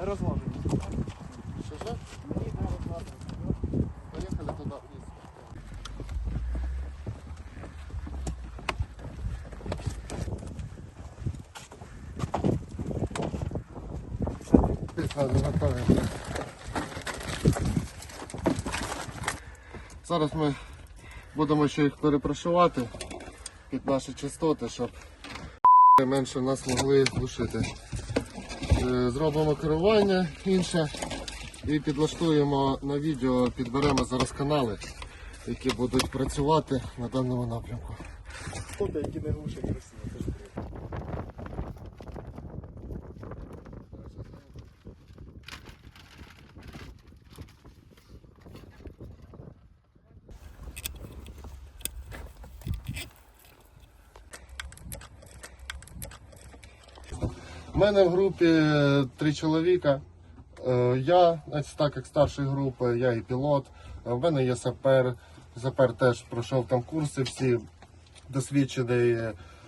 Розложені. Що ж? Мені не розложено. Поїхали туди вниз. Зараз ми будемо ще їх перепрошувати під наші частоти, щоб менше нас могли глушити. Е, Зробимо керування інше і підлаштуємо на відео, підберемо зараз канали, які будуть працювати на даному напрямку. Фото, які не глушать красиво, У мене в групі е, три чоловіка. Е, Я, так як старший групи, я і пілот. У В мене є сапер. Сапер теж пройшов там курси всі досвідчений.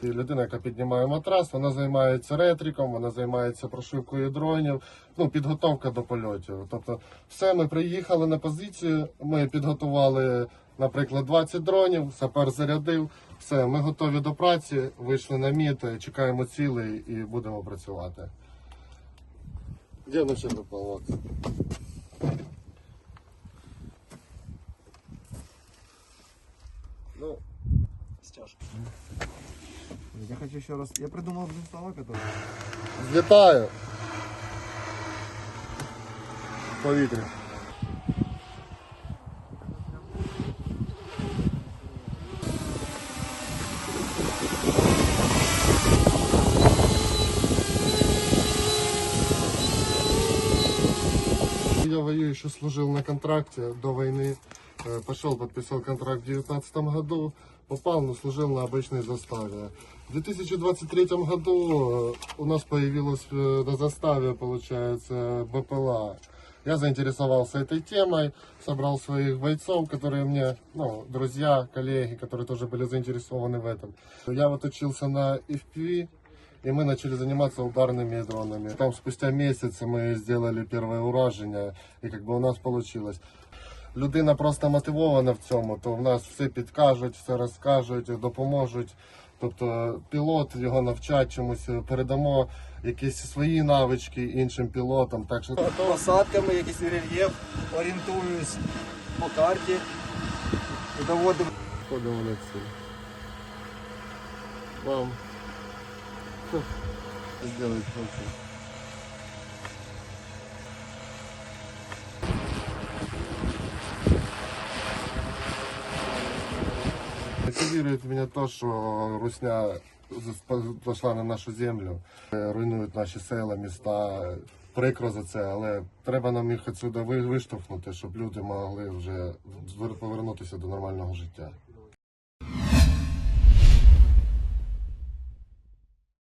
І Людина, яка піднімає матрас, вона займається ретриком, вона займається прошивкою дронів, ну, підготовка до польотів. Тобто, все, ми приїхали на позицію, ми підготували, наприклад, 20 дронів, сапер зарядив, все, ми готові до праці, вийшли на міт, чекаємо цілей і будемо працювати. Де ще допомогти? Ну, Стяжка. Я хочу еще раз. Я придумал блин, слова, которые. Злітаю. Повітря. Я воюю, еще служил на контракте до войны. Пошел, подписал контракт в 2019 году. Попал, но служил на обычной заставе. В 2023 году у нас появилась на заставе, получается, БПЛА. Я заинтересовался этой темой, собрал своих бойцов, которые мне, ну, друзья, коллеги, которые тоже были заинтересованы в этом. Я вот учился на FPV, и мы начали заниматься ударными дронами. Там спустя месяц мы сделали первое ураження, і как бы у нас получилось. Людина просто мотивована в цьому, то в нас все підкажуть, все розкажуть, допоможуть. Тобто пілот його навчать чомусь, передамо якісь свої навички іншим пілотам. Так що Посадками, якийсь рельєф, орієнтуюсь по карті. І доводив. ходимо на ціль. Вам. Сделать хлопці. Мотивирует меня то, что Русня пошла на нашу землю, е, руйнують наші села, міста. Прикро за це, але треба нам їх відсюди виштовхнути, щоб люди могли вже повернутися до нормального життя.